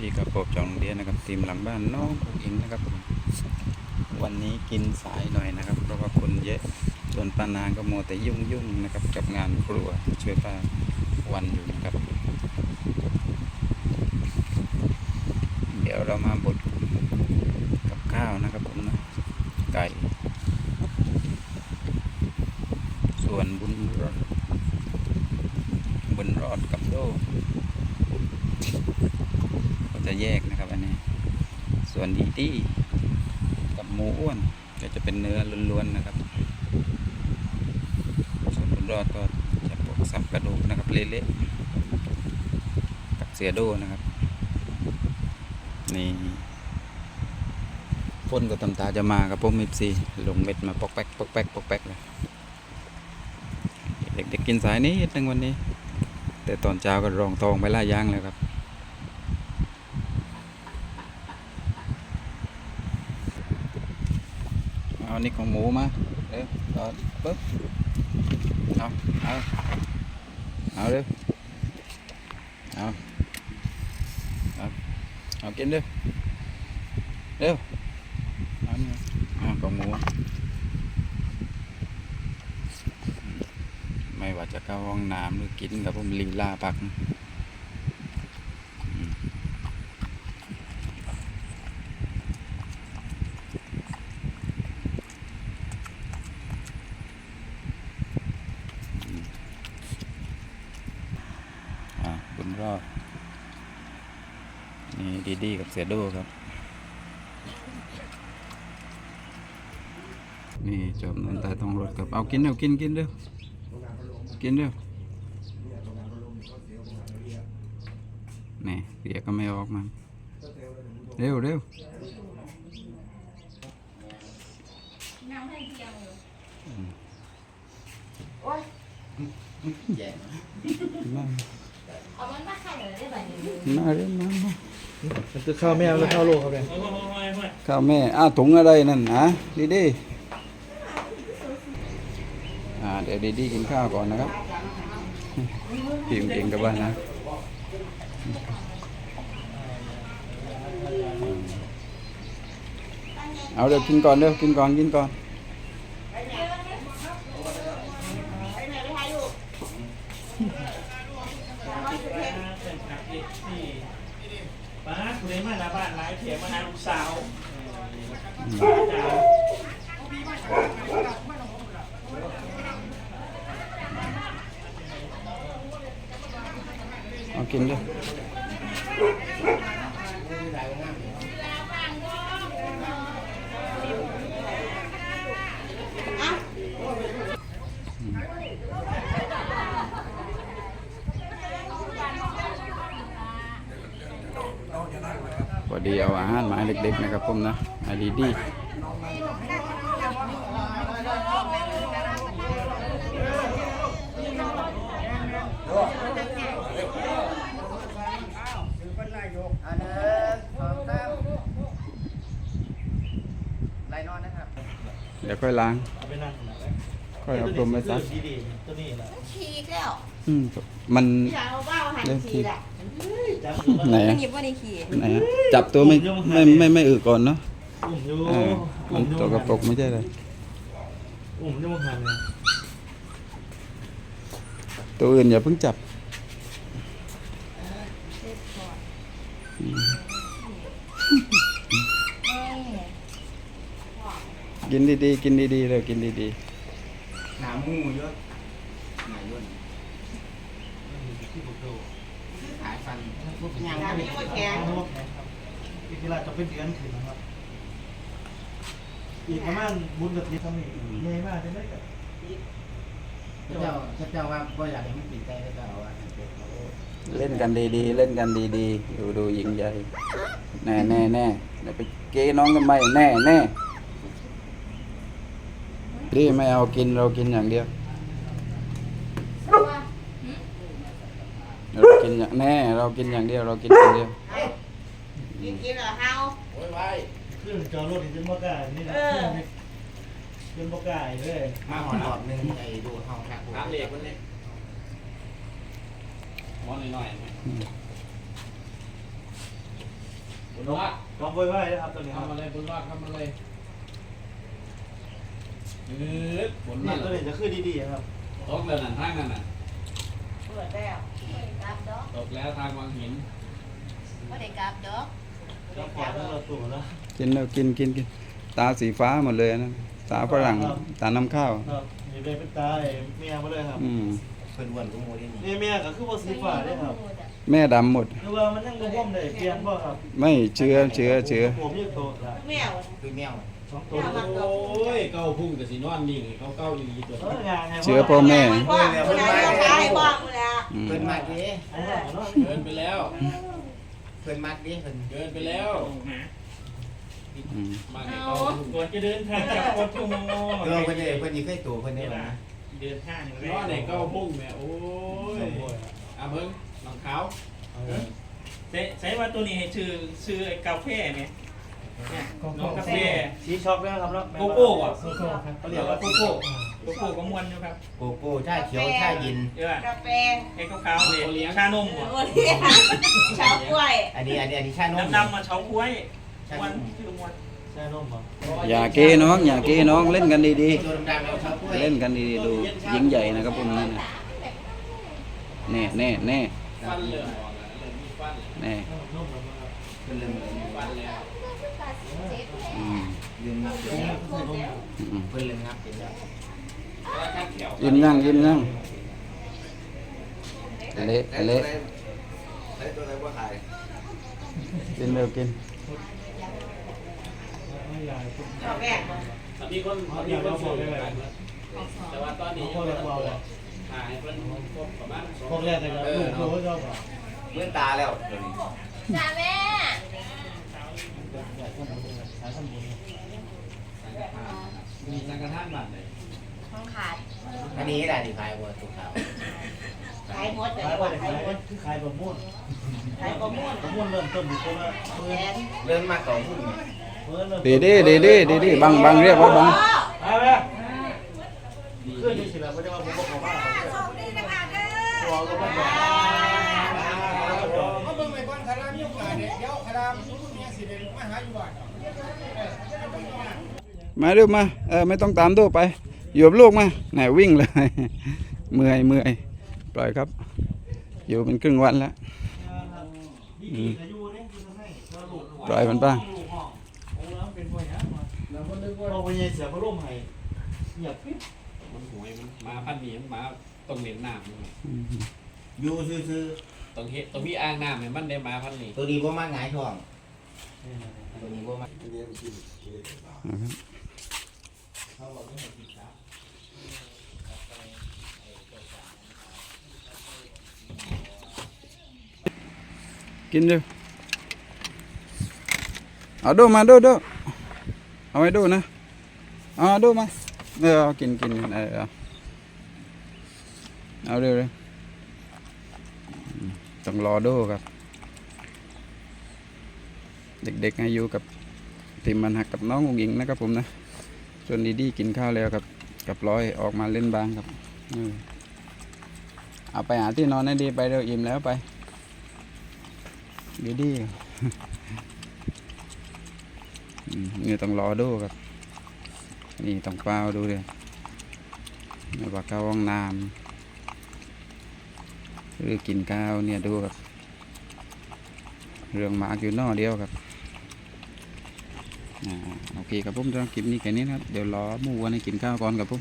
ดีกับผมจองเดียนะครับทีมหลังบ้านน้องผู้หญิงนะครับผมวันนี้กินสายหน่อยนะครับ เพราะว่าคนเยอะส่วนป้านางก็มัวแต่ยุ่งยุ่งนะครับ กับงานครัวช่วยป้าวันอยู่นะครับ เดี๋ยวเรามาบดกับข้าวนะครับผมนะไก่ ส่วนบุญรอดบุญรอดกับโด จะแยกนะครับ อันนี้ ส่วนดีดี้กับหมูอ้วนก็จะเป็นเนื้อล้วนๆนะครับ ส่วนบุญรอดก็จะพวกสับกระดูกนะครับเละๆกับเสือโดนะครับ นี่พ่นก็ตำตาจะมากับพวกมิบซีลงเม็ดมาปอกแป๊กปอกแป๊กปอกแป๊กเลยเด็กๆกินสายนี้นิดนึงวันนี้ แต่ตอนเช้าก็รองทองไปล่ายางเลยครับ เอานี่ของหมูมาเร็วต่อปึ๊บเอาเอาเอาเร็วเอาเอาเอากินเร็วเร็วเอานี่เอาของหมูไม่ว่าจะเข้าห้องน้ำหรือกินกับผมลีลาปักอืมอืมอะ คุณรอดนี่ดีดีกับเสียโดครับ นี่จบนันตายต้องรถครับเอากินเร็วกินกินเร็วกินเร็วนี่เสียก็ไม่ออกมาเร็วเร็วมาเอามันมาขายเลยได้ไหมนี่ยมาเร็วมามามันคือข้าวแมวหรือข้าวโลครับเนี่ยข้าวแม่อ้าวถุงอะไรนั่นฮะดีดีอ่าเดี๋ยวดีดีกินข้าวก่อนนะครับพิมเก่งกับบ้านนะเอาเดี๋ยวกินก่อนเดี๋ยวกินก่อนกินก่อน ป้าคุณเล่นมาหน้า บ้านหลายเถียมาหาลูกสาวเอากินด้วย ดีเอาอาหารมาให้เด็กๆนะครับผมนะอาดีดีอันหนึ่งสองสามไล่นอนนะครับเดี๋ยวค่อยล้างเอาไปนั่งนะค่อยเอากลมไปซักดีๆตัวนี้แหละขี้แล้ว อืม มันพี่ชายเอาเบ้ ไหนไม่อะหยิบว่าในขี้ไหนอะจับตัวไม่ไม่ไม่ไม่อึก่อนเนาะอุ่มอยู่เออมันตัวกระปรกไม่ใช่เลยอุ่มจะมาหันนะตัวอื่นอย่าเพิ่งจับกินดีๆ กินดีๆเลยกินดีหนามูเยอะหนาย่น ที่ผมดูหายฟันอย่างนี้ก็แข็ง อีกทีละจะเป็นเดือนถึงนะครับ อีกประมาณบุญกับทีทำนี่ใหญ่มากจะได้กับเจ้าเจ้าว่าบ่อยากให้มันติดใจเจ้าว่าเล่นกันดีๆ เล่นกันดีๆ ดูดูยิงใหญ่ แน่แน่แน่เดี๋ยวไปเกน้องกันไหมแน่แน่ดีไม่เอากินเรากินอย่างเดียว กินอย่างแน่เรากินอย่างเดียวเรากินอย่างเดียวกินกินเหรอเฮาเครื่องจอรถอีกจนบ่กล้านี่นะจนบ่กล้าเลยมาหอนหลอดหนึ่งไอ้ดูห้องครับครับเหล็กมันเลยอรอดลองไว้ไว้นะครับตัวนี้คเข้ารับมาเลยบุญรอดเข้ามาเลยเออฝนนี่มาตัวนี้จะขึ้นดีๆครับตกแล้วนั่นทางนั่นน่ะ เปิดแล้วไม่ได้กลับดอกตกแล้วทางวังหินไม่ได้กลับดอกแล้วขอทั้งเราตัวแล้วกินแล้วกินกินกินตาสีฟ้าหมดเลยนะตาฝรั่งตาน้ำข้าวครับนี่เป็นเป็นตาไอ้เมียมาเลยครับอืมเพิ่นอ้วนกูโมได้นี่นี่เมียก็คือว่าสีฟ้าเด้ครับแม่ดำหมดคือว่ามันยังบ่พ่อมได้เปลี่ยนบ่ครับไม่เชื้อเชื้อเชื้อผมยี่โตละแมวคือแมวสองตัวโอ้ยเก้าพุ่งแต่สินอนนิ่งเขาเก้าอยู่นี่ตัวเอองานไงเชื้อพ่อแม่พ่อคุณนายต้องให้พ่อคุณแล้วอืม เพิ่นมากเด้เกินไปแล้ว เพิ่นมากเด้เพิ่นเกินไปแล้วอืมมาให้เก้าพุ่งก่อนจะเดินทางจากโคตรโมเออเพิ่นได้เพิ่นนี่เคยตัวเพิ่นได้บ่นะเดินทางนอนในเก้าพุ่งแม่โอ้ยอะเพิ่งรองเท้าใช้ใช้ว่าตัวนี้ให้ชื่อชื่อไอ้กาแฟไหมเนี่ยน้องกาแฟสีช็อกแล้วครับแล้วโกโก้อะโกโก้ครับเขาเรียกว่าโกโก้ โกโก้ก็มวนอยู่ครับโกโก้ชาเขียวชาเย็น เยอะกาแฟไอ้ขาวๆเลยชานมหัวโอ้ยชาวกล้วยอันนี้อันนี้อันนี้ชานมดำๆมาเฉาก้วยชาวันนมชื่อมวนใช่นมบ่อย่าเกน้อง อย่าเกน้องเล่นกันดีตัวดำๆเราชาวกล้วยๆ เล่นกันดีๆดูยิงใหญ่นะครับผมนั่นน่ะแน่แน่แน่ฟันเริ่มออกแล้วเริ่มมีฟันแล้วแน่นมบ่ครับเพิ่นลืมมีฟันแล้วอืมลืมงับเดี๋ยวใช่นมอืมเพิ่นลืมงับเป็นแล้วแล้วข้างแถว ยิ้มยังยิ้มยังเละเละได้ตัวไหนบ่ขายกินเร็วกินไม่ใหญ่ชอบแรกมีคนมีคนส่งกันแต่ว่าตอนนี้ยังไม่ได้เปิดถ่ายเพิ่นพบประมาณสองพวกแรกเลยครับลูกโตเจ้าบ่เมื่อตาแล้วตัวนี้จ้าแม่ใหญ่ข้างบนเลยสายข้างบนมีสังฆทานบัตรเลย ของขาดอันนี้ได้ที่ขายบ่ตัวขาวขายหมดแต่ขายว่าบ่ได้ขายขายหมดคือขายบะม่วงขายประมุ่นบะม่วงเริ่มต้นอยู่ตัวละแสนเริ่มมาต่อหุ้นเพิ่นเริ่มดีดีดีดีดีดีบังบังเรียกว่าบังไปไปเพื่อนนี่สิล่ะบ่ได้ว่าผมบ่เข้ามาบอกก็บ่บอกเขาเบิ่งไปก่อนคารามมีโอกาสเดี๋ยวคารามมีสิได้มาหาอยู่บ้านมาดูมาเออไม่ต้องตามดูไป อยู่กับลูกมาไหนวิ่งเลย เมื่อยเมื่อยปล่อยครับ อยู่เป็นครึ่งวันแล้วดีๆก็อยู่นี่คือทำให้เราลูกปล่อยมันบ้างลูกห้องโอ้แล้วเป็นพ่อหยังมาแล้วก็นึกว่าเราไปเสียพระร่มให้เงียบปิ๊บมันหวยมันมาพันนี้มันมาต้องเน้นน้ำมันอืมอยู่ซื่อต้องเฮ็ดต้องมีอ่างน้ำเนี่ยมันได้มาพันนี้ๆตัวนี้บ่มาหงายท้องตัวนี้บ่มา กินดูเอาดูมาดูดูเอาไว้ดูนะเอาดูมาเออเอากินกินเออเอาเอาเร็วเร็วต้องรอดูครับ เด็กๆให้อยู่กับติมมันหักกับน้ององหญิงนะครับผมนะ ส่วนดีดีกินข้าวแล้วกับ กับร้อยออกมาเล่นบางครับเออเอาไปหาที่นอนให้ดีไปเร็วอิ่มแล้วไป ดีดีนี่ต้องรอดูครับ นี่ต้องเฝ้าดูเลยไม่ว่าเข้าห้องน้ำหรือกินข้าวเนี่ยดูครับ เรื่องหมากอยู่นอกเดียวครับอโอเคครับผมสำหรับคลิปนี้แค่นี้นะครับ เดี๋ยวรอหมูวันให้กินข้าวก่อนครับผม